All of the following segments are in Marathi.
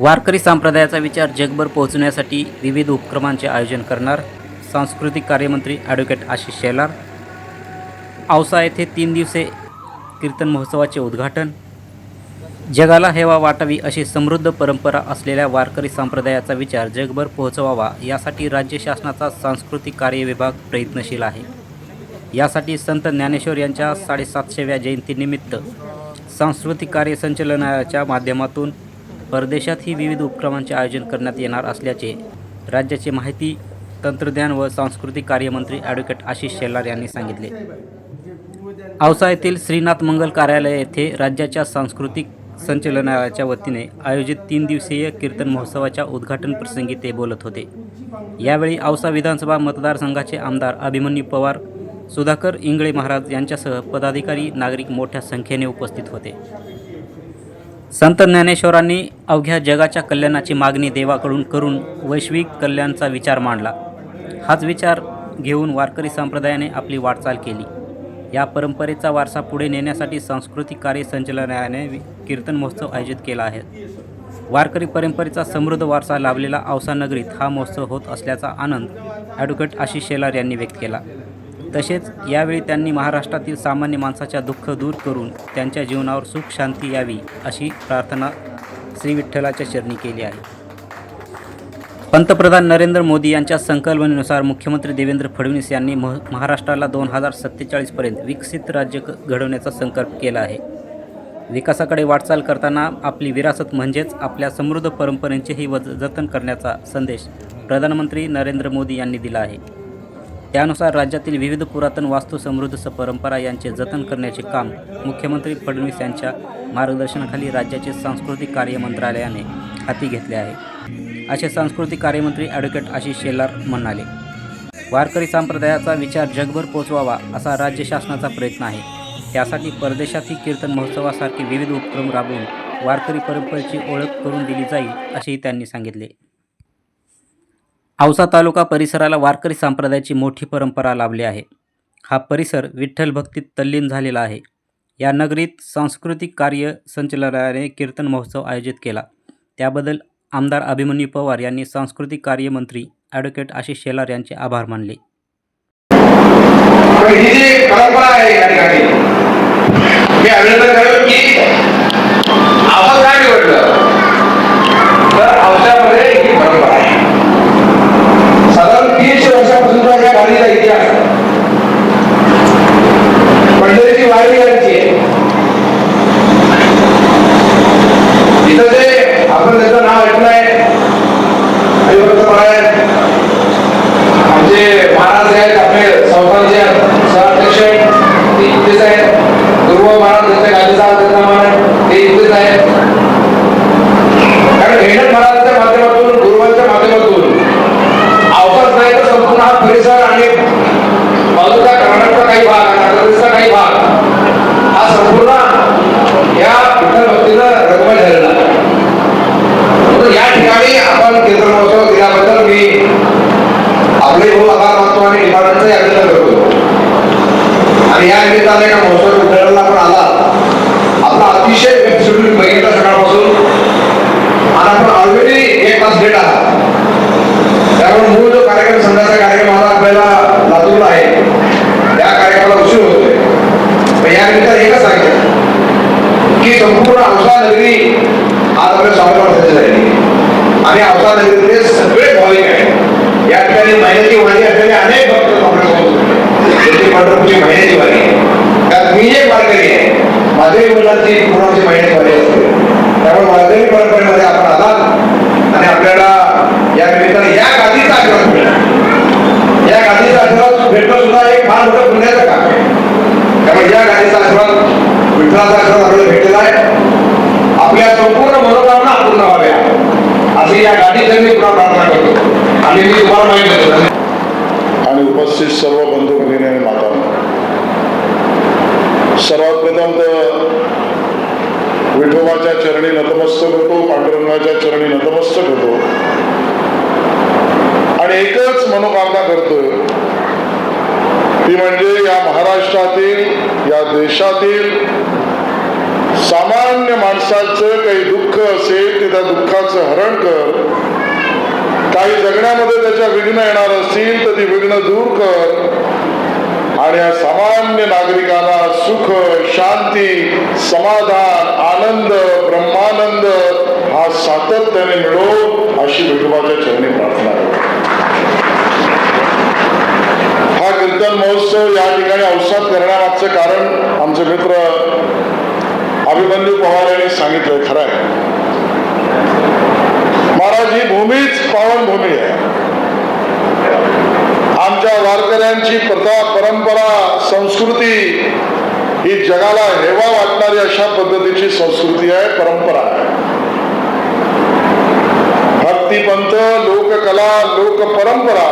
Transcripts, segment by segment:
वारकरी संप्रदायाचा विचार जगभर पोहोचण्यासाठी विविध उपक्रमांचे आयोजन करणार सांस्कृतिक कार्यमंत्री ॲडव्होकेट आशिष शेलार. औसा येथे तीन दिवसे कीर्तन महोत्सवाचे उद्घाटन. जगाला हेवा वाटावी अशी समृद्ध परंपरा असलेल्या वारकरी संप्रदायाचा विचार जगभर पोहोचवावा यासाठी राज्य शासनाचा सांस्कृतिक कार्य विभाग प्रयत्नशील आहे. यासाठी संत ज्ञानेश्वर यांच्या साडेसातशेव्या जयंतीनिमित्त सांस्कृतिक कार्य संचलनाच्या माध्यमातून परदेशातही विविध उपक्रमांचे आयोजन करण्यात येणार असल्याचे राज्याचे माहिती तंत्रज्ञान व सांस्कृतिक कार्यमंत्री ॲडव्होकेट आशिष शेलार यांनी सांगितले. औसा येथील श्रीनाथ मंगल कार्यालय येथे राज्याच्या सांस्कृतिक संचलनालयाच्या वतीने आयोजित तीन दिवसीय कीर्तन महोत्सवाच्या उद्घाटन प्रसंगी ते बोलत होते. यावेळी औसा विधानसभा मतदारसंघाचे आमदार अभिमन्यू पवार सुधाकर इंगळे महाराज यांच्यासह पदाधिकारी नागरिक मोठ्या संख्येने उपस्थित होते. संत ज्ञानेश्वरांनी अवघ्या जगाच्या कल्याणाची मागणी देवाकडून करून वैश्विक कल्याणचा विचार मांडला. हाच विचार घेऊन वारकरी संप्रदायाने आपली वाटचाल केली. या परंपरेचा वारसा पुढे नेण्यासाठी सांस्कृतिक कार्य संचालनालयाने कीर्तन महोत्सव आयोजित केला आहे. वारकरी परंपरेचा समृद्ध वारसा लाभलेला औसा नगरीत हा महोत्सव होत असल्याचा आनंद ॲडव्होकेट आशिष शेलार यांनी व्यक्त केला. तसेच यावेळी त्यांनी महाराष्ट्रातील सामान्य माणसाच्या दुःख दूर करून त्यांच्या जीवनावर सुख शांती यावी अशी प्रार्थना श्री विठ्ठलाच्या चरणी केली आहे. पंतप्रधान नरेंद्र मोदी यांच्या संकल्पनेनुसार मुख्यमंत्री देवेंद्र फडणवीस यांनी मह महाराष्ट्राला दोन हजार सत्तेचाळीसपर्यंत विकसित राज्य घडवण्याचा संकल्प केला आहे. विकासाकडे वाटचाल करताना आपली विरासत म्हणजेच आपल्या समृद्ध परंपरेचेही वज जतन करण्याचा संदेश प्रधानमंत्री नरेंद्र मोदी यांनी दिला आहे. त्यानुसार राज्यातील विविध पुरातन वास्तू समृद्ध परंपरा यांचे जतन करण्याचे काम मुख्यमंत्री फडणवीस यांच्या मार्गदर्शनाखाली राज्याचे सांस्कृतिक कार्य मंत्रालयाने हाती घेतले आहे. असे सांस्कृतिक कार्यमंत्री ॲडव्होकेट आशिष शेलार म्हणाले वारकरी संप्रदायाचा विचार जगभर पोचवावा असा राज्य शासनाचा प्रयत्न आहे. त्यासाठी परदेशातील कीर्तन महोत्सवासारखे विविध उपक्रम राबवून वारकरी परंपरेची ओळख करून दिली जाईल असेही त्यांनी सांगितले. औसा तालुका परिसराला वारकरी संप्रदायाची मोठी परंपरा लाभली आहे. हा परिसर विठ्ठल भक्तीत तल्लीन झालेला आहे. या नगरीत सांस्कृतिक कार्य संचालनालयाने कीर्तन महोत्सव आयोजित केला. त्याबद्दल आमदार अभिमन्यू पवार यांनी सांस्कृतिक कार्यमंत्री ॲडव्होकेट आशिष शेलार यांचे आभार मानले. आहे मी अभिनंदन की आपण काय निवडलं तर औषधामध्ये ही परंपरा आहे साधारण तीनशे वर्षापासूनचा या गाडीचा इतिहास आहे. पंढरीची वारी यांची आहे. इथं जे आपण त्याचं नाव ऐकलंय हरिभक्त परायण आमचे महाराज आहेत आपले संस्थानचे सहअध्यक्ष आहेत ते इथेच आहेत गुरु महाराज त्यांचे गांधीचा ते कारण महाराजांच्या माध्यमातून गुरुवांच्या माध्यमातून अवकाश नाही तर संपूर्ण हा परिसर आणि बाजूचा कर्नाटकचा काही भाग आंध्र काही भाग हा संपूर्ण या विठ्ठल भक्तीनं रंगमय झालेला या ठिकाणी आपण कीर्तन महोत्सव दिल्याबद्दल मी आपले भाऊ आभार मानतो आणि डिपार्टमेंटचे अभिनंदन करतो. आणि या निमित्ताने का महोत्सव उद्घाटनाला पण आला आपला अतिशय शेड्यूल बघितलं सकाळपासून आणि आपण ऑलरेडी एक आला त्यामुळे मूळ जो कार्यक्रम संघाचा कार्यक्रम आता आपल्याला लातूरला आहे त्या कार्यक्रमाला उशीर होतोय. पण या निमित्ताने एकच सांगितलं की संपूर्ण औसा नगरी आज आपल्या स्वामी झाली आणि औसा नगरीतले सगळे भाविक आहेत. या ठिकाणी महिन्याची वाणी असलेले अनेक भक्त आपल्यासोबत पंढरपूरची महिन्याची वाणी आहे. त्यात मी एक वारकरी आहे. माझ्याही मुलांची पूर्णाची महिन्याची वाणी असते. त्यामुळे माझ्याही परंपरेमध्ये आपण आलात आणि आपल्याला या निमित्ताने या गादीचा आशीर्वाद मिळाला या गादीचा आशीर्वाद भेटणं सुद्धा एक फार मोठं पुण्याचं काम आहे. त्यामुळे या गादीचा आशीर्वाद विठ्ठलाचा आशीर्वाद आपल्याला भेटलेला आहे. आपल्या संपूर्ण मनोकामना पूर्ण व्हाव्या. अशी या गाडीचं मी पुन्हा प्रार्थना करतो. आणि मी तुम्हाला माहिती देतो. आणि उपस्थित सर्व बंधू भगिनी आणि माता. सर्वात प्रथम तर विठोबाच्या चरणी नतमस्तक होतो पांडुरंगाच्या चरणी नतमस्तक होतो. आणि एकच मनोकामना करतोय. ती म्हणजे या महाराष्ट्रातील या देशातील सामान्य माणसाचं काही दुःख असेल ते त्या दुःखाचं हरण कर. काही जगण्यामध्ये त्याच्या विघ्न येणार असतील तर ती विघ्न दूर कर. आणि या सामान्य नागरिकांना सुख शांती समाधान आनंद ब्रह्मानंद हा सातत्याने मिळो अशी विठोबाच्या चरणी प्रार्थना करतो. हा कीर्तन महोत्सव या ठिकाणी अवसाद करण्यामागचं कारण आमचे मित्र अभिमन्यू पवार यांनी सांगितलंय खरं आहे. महाराज ही भूमीच पावन भूमी आहे. आमच्या वारकऱ्यांची प्रथा परंपरा संस्कृती ही जगाला हेवा वाटणारी अशा पद्धतीची संस्कृती आहे परंपरा आहे. भक्तिपंथ लोककला लोक परंपरा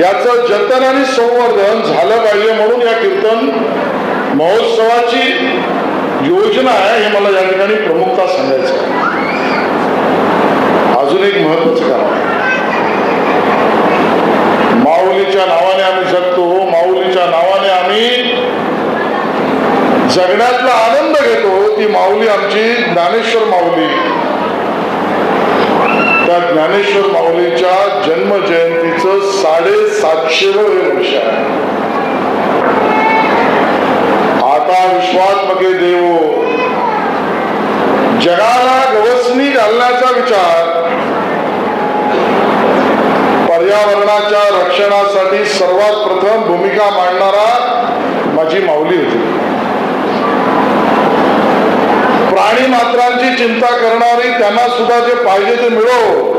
याचं जतन आणि संवर्धन झालं पाहिजे म्हणून या कीर्तन महोत्सवाची योजना आहे हे मला या ठिकाणी प्रमुखता सांगायचं अजून एक महत्वाचं कारण आहे. माऊलीच्या नावाने आम्ही जगतो माऊलीच्या नावाने आम्ही जगण्यातला आनंद घेतो ती माऊली आमची ज्ञानेश्वर माऊली. त्या ज्ञानेश्वर माऊलीच्या जन्म जयंतीच साडे सातशे वर्ष आहे. आता विश्वात्मके देव. जगाला गवसणी घालण्याचा विचार पर्यावरणाच्या रक्षणासाठी सर्वात प्रथम भूमिका मांडणारा माझी माऊली होती. प्राणी मात्रांची चिंता करणारी त्यांना सुद्धा जे पाहिजे ते मिळो.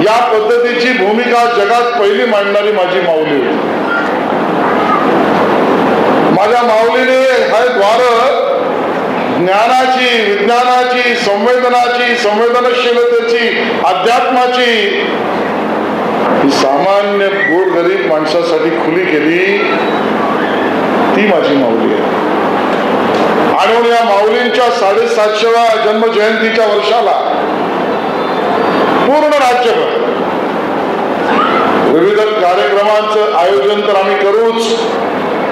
या पद्धतीची भूमिका जगात पहिली मांडणारी माझी माऊली. होती माझ्या माऊलीने हे द्वार ज्ञानाची विज्ञानाची संवेदनाची संवेदनशीलतेची अध्यात्माची ही सामान्य गोरगरीब माणसासाठी खुली केली. ती माझी माऊली आहे. म्हणून या माऊलींच्या साडेसातशेव्या जन्म जयंतीच्या वर्षाला पूर्ण राज्यभर विविध कार्यक्रमांचं आयोजन तर आम्ही करूच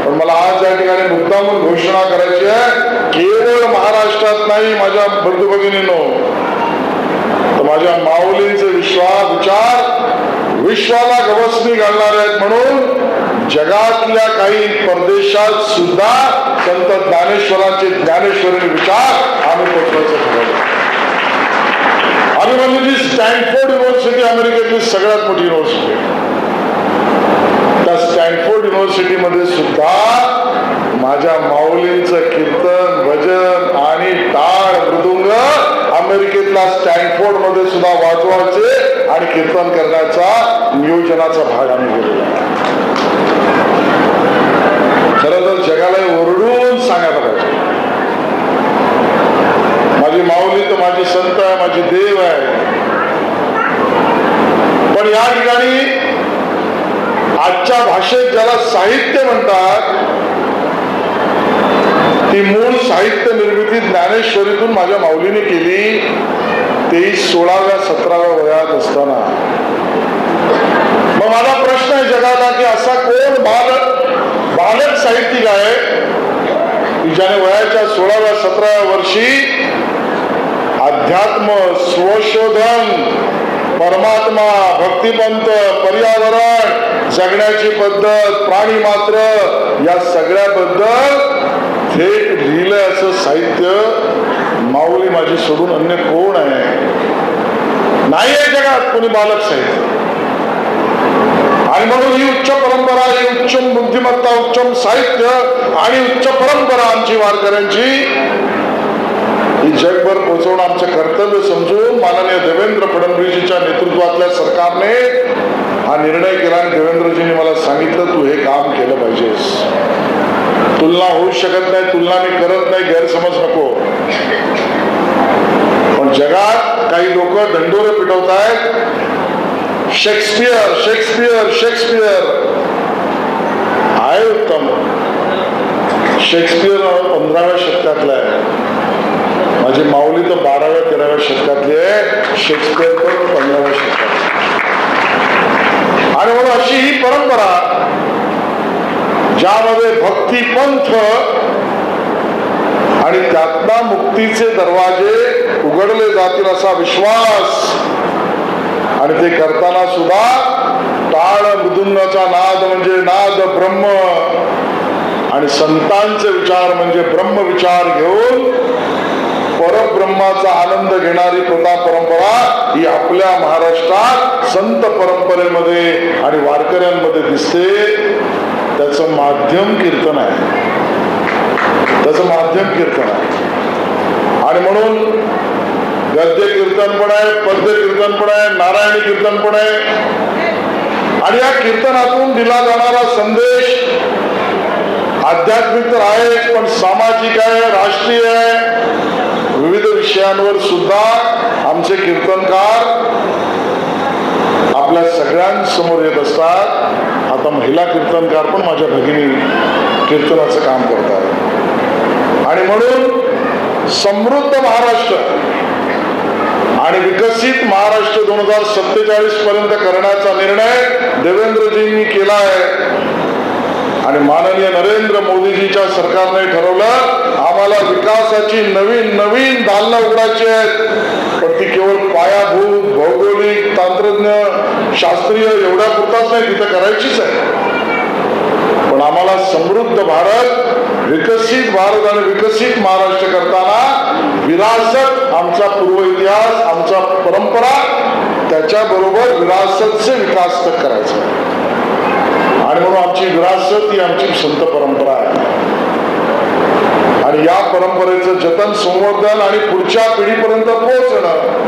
पण मला आज या ठिकाणी मुद्दामून घोषणा करायची आहे केवळ महाराष्ट्रात नाही माझ्या बंधू भगिनीनो तर माझ्या माऊलींचे विश्वास विचार विश्वाला गवसणी घालणार आहेत म्हणून जगातल्या काही परदेशात सुद्धा संत ज्ञानेश्वरांचे ज्ञानेश्वरी विचार आम्ही पोचवायचं ठरवलं जी स्टॅनफोर्ड युनिव्हर्सिटी अमेरिकेतली सगळ्यात मोठी युनिव्हर्सिटी आहे त्या स्टॅनफोर्ड युनिव्हर्सिटीमध्ये सुद्धा माझ्या माऊलींचं कीर्तन भजन आणि टाळ मृदुंग अमेरिकेतला स्टॅनफोर्डमध्ये सुद्धा वाजवायचे आणि कीर्तन करण्याचा नियोजनाचा भाग आम्ही केलेला आहे. खरं तर जगाला ओरडून सांगायला पाहिजे. माझी माऊली तर माझी संत आहे माझी देव आहे. पण या ठिकाणी आजच्या भाषेत ज्याला साहित्य म्हणतात ती मूळ साहित्य निर्मिती ज्ञानेश्वरीतून माझ्या माऊलीने केली तेही सोळाव्या सतराव्या वयात असताना. मग माझा प्रश्न आहे जगाला की असा कोण साहित्यिक आहे की ज्याने वयाच्या सोळाव्या सतराव्या वर्षी अध्यात्म स्वशोधन परमात्मा भक्तिपंत पर्यावरण जगण्याची पद्धत प्राणी मात्र या सगळ्याबद्दल थेट लिहिलं असं साहित्य माऊली माझी सोडून अन्य कोण आहे? नाही आहे जगात कोणी बालक साहित्य आणि म्हणून ही उच्च परंपरा उच्च बुद्धिमत्ता उच्च साहित्य आणि उच्च परंपरा आमची वारकऱ्यांची. ही जगभर पोहोचवणं आमचं कर्तव्य समजून माननीय देवेंद्र फडणवीसच्या नेतृत्वातल्या सरकारने हा निर्णय केला आणि देवेंद्रजींनी मला सांगितलं तू हे काम केलं पाहिजेस. तुलना होऊ शकत नाही तुलना मी करत नाही गैरसमज नको. पण जगात काही लोक दंडोरे पिटवत आहेत शेक्सपियर शेक्सपियर शेक्सपियर. काय उत्तम शेक्सपियर पंधराव्या शतकातला आहे. माझी माऊली तर बाराव्या तेराव्या शतकातली आहे. शेक्सपियर पण पंधराव्या शतकात आणि म्हणून अशी ही परंपरा ज्यामध्ये भक्ती पंथ आणि त्यातनं मुक्तीचे दरवाजे उघडले जातील असा विश्वास. आणि ते करताना सुद्धा टाळ मृदुंगाचा नाद म्हणजे नाद ब्रह्म. आणि संतांचे विचार म्हणजे ब्रह्म विचार घेऊन परब्रह्माचा आनंद घेणारी प्रथा परंपरा ही आपल्या महाराष्ट्रात संत परंपरेमध्ये आणि वारकऱ्यांमध्ये दिसते. त्याच माध्यम कीर्तन आहे. त्याच माध्यम कीर्तन आहे. आणि म्हणून गद्य कीर्तन पण आहे पद्य कीर्तन पण आहे नारायणी कीर्तन पण आहे. आणि या कीर्तनातून दिला जाणारा संदेश आध्यात्मिक तर आहे पण सामाजिक आहे राष्ट्रीय आहे. विविध विषयांवर सुद्धा आमचे कीर्तनकार आपल्या सगळ्यांसमोर येत असतात. आता महिला कीर्तनकार पण माझ्या भगिनी कीर्तनाचं काम करतात. आणि म्हणून समृद्ध महाराष्ट्र आणि विकसित महाराष्ट्र दोन हजार सत्तेचाळीस पर्यंत करण्याचा निर्णय देवेंद्रजींनी केला आहे आणि माननीय नरेंद्र मोदीजीच्या सरकारने ठरवलं आम्हाला विकासाची नवीन नवीन दालनं उघडायची आहेत. पण ती केवळ पायाभूत भौगोलिक तंत्रज्ञ शास्त्रीय एवढ्या पुरताच नाही तिथं करायचीच आहे. पण आम्हाला समृद्ध भारत विकसित भारत आणि विकसित महाराष्ट्र करताना विरासत आमचा पूर्व इतिहास आमचा परंपरा त्याच्याबरोबर विरासतचे विकास तर करायचा. आणि म्हणून आमची विरासत ही आमची संत परंपरा आहे. आणि या परंपरेचं जतन संवर्धन आणि पुढच्या पिढीपर्यंत पोहोचणं.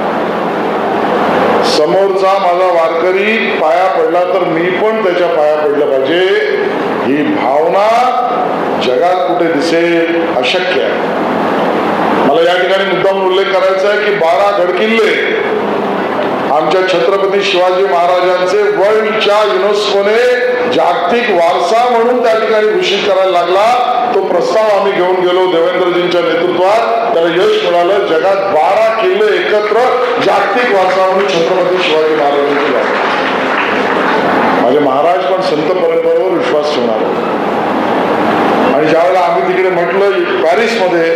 समोरचा माझा वारकरी पाया पडला तर मी पण त्याच्या पाया पडलं पाहिजे. ही भावना जगात कुठे दिसेल अशक्य आहे. मला या ठिकाणी मुद्दाम उल्लेख करायचा आहे की बारा गडकिल्ले आमच्या छत्रपती शिवाजी महाराजांचे वर्ल्डच्या युनेस्कोने जागतिक वारसा म्हणून त्या ठिकाणी घोषित करायला लागला. तो प्रस्ताव आम्ही घेऊन गेलो देवेंद्रजींच्या नेतृत्वात. त्याला यश मिळालं. जगात बारा किल्ले एकत्र जागतिक वारसा म्हणून छत्रपती शिवाजी महाराजांचे झाले माझे महाराज पण संत परंपरेवर विश्वास ठेवणार आणि ज्यावेळेला आम्ही तिकडे म्हटलं पॅरिसमध्ये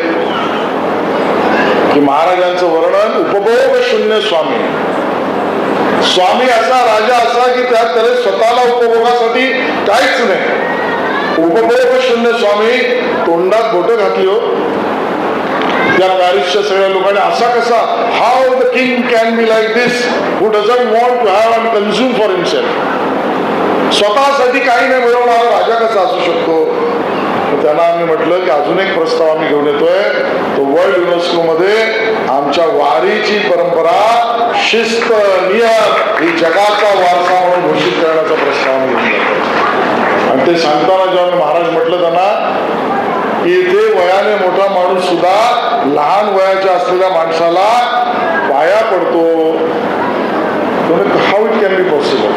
की महाराजांचं वर्णन उपभोग शून्य स्वामी. स्वामी असा राजा असा की त्यात त्याला स्वतःला उपभोगासाठी काहीच नाही. उपभोग शून्य स्वामी तोंडात बोट घातली हो. त्या पॅरिसच्या सगळ्या लोकांनी असा कसा how the king can be like this who doesn't want to have and consume for himself स्वतःसाठी काही नाही मिळवणारा राजा कसा असू शकतो? त्यांना आम्ही म्हटलं की अजून एक प्रस्ताव आम्ही घेऊन येतोय. तो वर्ल्ड युनेस्को मध्ये आमच्या वारीची परंपरा शिस्त नियम ही जगाचा वारसा म्हणून घोषित करण्याचा प्रस्ताव आणि ते सांगताना जेव्हा मी महाराज म्हटलं त्यांना की इथे वयाने मोठा माणूस सुद्धा लहान वयाच्या असलेल्या माणसाला पाया पडतो. How it can be possible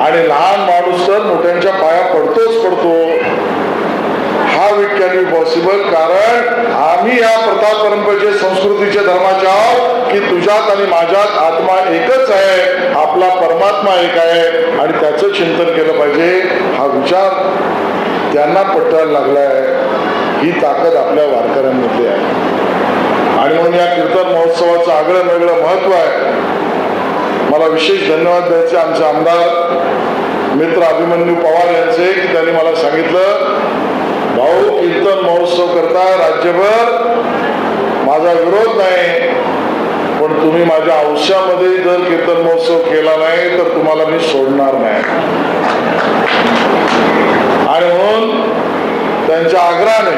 आणि लहान माणूस तर मोठ्यांच्या पाया पडतोच पडतो. हा इट कॅन बी पॉसिबल कारण आम्ही या प्रथा परंपरेचे संस्कृतीचे धर्माचे आहोत की तुझ्यात आणि माझ्यात आत्मा एकच आहे आपला परमात्मा एक आहे आणि त्याचं चिंतन केलं पाहिजे. हा विचार त्यांना पटायला लागलाय. ही ताकद आपल्या वारकऱ्यांमध्ये आहे. आणि म्हणून या कीर्तन महोत्सवाचं आगळं वेगळं महत्त्व आहे. मला विशेष धन्यवाद द्यायचे आमचे आमदार मित्र अभिमन्यू पवार यांचे की त्यांनी मला सांगितलं भाऊ कीर्तन महोत्सव करता राज्यभर. माझा विरोध नाही पण तुम्ही माझ्या आयुष्यामध्ये जर कीर्तन महोत्सव केला नाही तर तुम्हाला मी सोडणार नाही. आणि म्हणून त्यांच्या आग्रहाने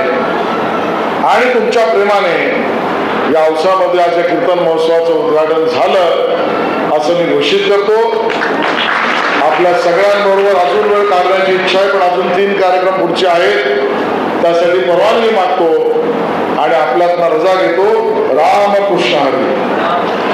आणि तुमच्या प्रेमाने या अवसामध्ये आज या कीर्तन महोत्सवाचं उद्घाटन झालं असं मी घोषित करतो. आपल्या सगळ्यांबरोबर अजून वेळ काढण्याची इच्छा आहे पण अजून तीन कार्यक्रम पुढचे आहेत. त्यासाठी परवानगी मागतो आणि आपल्यातनं रजा घेतो. रामकृष्ण हरी.